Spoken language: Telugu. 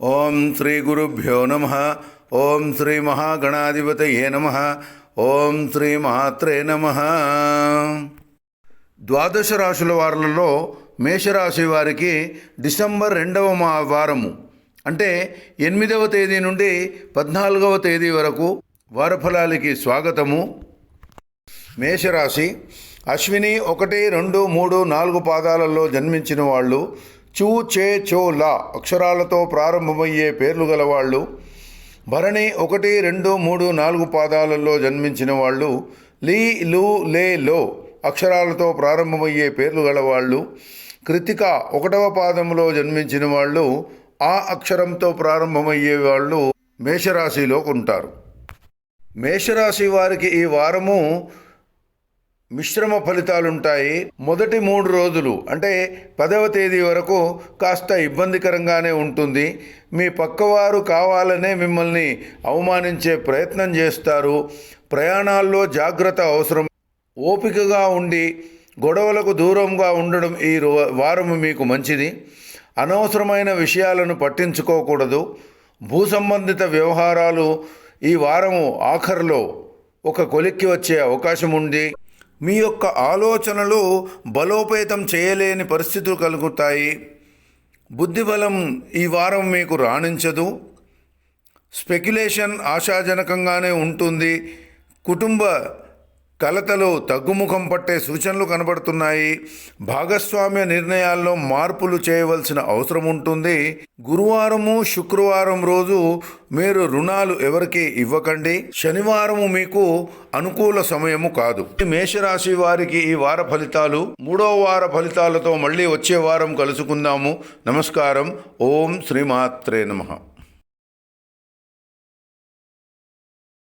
ఓం శ్రీ గురుభ్యో నమ. ఓం శ్రీ మహాగణాధిపతయే నమ. ఓం శ్రీ మాత్రే నమ. ద్వాదశ రాశుల వారులలో మేషరాశి వారికి డిసెంబర్ రెండవ మా వారము అంటే ఎనిమిదవ తేదీ నుండి పద్నాలుగవ తేదీ వరకు వారఫలాలకి స్వాగతము. మేషరాశి అశ్విని ఒకటి రెండు మూడు నాలుగు పాదాలలో జన్మించిన వాళ్ళు చూ చే చో లా అక్షరాలతో ప్రారంభమయ్యే పేర్లు గలవాళ్ళు భరణి ఒకటి రెండు మూడు నాలుగు పాదాలలో జన్మించిన వాళ్ళు లీ లు లే లో అక్షరాలతో ప్రారంభమయ్యే పేర్లు గలవాళ్ళు కృతిక ఒకటవ పాదంలో జన్మించిన వాళ్ళు ఆ అక్షరంతో ప్రారంభమయ్యే వాళ్ళు మేషరాశిలో ఉంటారు. మేషరాశి వారికి ఈ వారము మిశ్రమ ఫలితాలుంటాయి. మొదటి మూడు రోజులు అంటే పదవ తేదీ వరకు కాస్త ఇబ్బందికరంగానే ఉంటుంది. మీ పక్కవారు కావాలనే మిమ్మల్ని అవమానించే ప్రయత్నం చేస్తారు. ప్రయాణాల్లో జాగ్రత్త అవసరం. ఓపికగా ఉండి గొడవలకు దూరంగా ఉండడం ఈ రో- వారము మీకు మంచిది. అనవసరమైన విషయాలను పట్టించుకోకూడదు. భూ సంబంధిత వ్యవహారాలు ఈ వారము ఆఖరిలో ఒక కొలిక్కి వచ్చే అవకాశం ఉంది మీ యొక్క ఆలోచనలు బలోపేతం చేయలేని పరిస్థితులు కలుగుతాయి. బుద్ధిబలం ఈ వారం మీకు రాణించదు. స్పెక్యులేషన్ ఆశాజనకంగానే ఉంటుంది. కుటుంబ కలతలు తగ్గుముఖం పట్టే సూచనలు కనబడుతున్నాయి. భాగస్వామ్య నిర్ణయాల్లో మార్పులు చేయవలసిన అవసరం ఉంటుంది. గురువారము శుక్రవారం రోజు మీరు రుణాలు ఎవరికి ఇవ్వకండి. శనివారము మీకు అనుకూల సమయము కాదు. మేషరాశి వారికి ఈ వార ఫలితాలు మూడో వార ఫలితాలతో మళ్ళీ వచ్చే వారం కలుసుకుందాము. నమస్కారం. ఓం శ్రీమాత్రే నమః.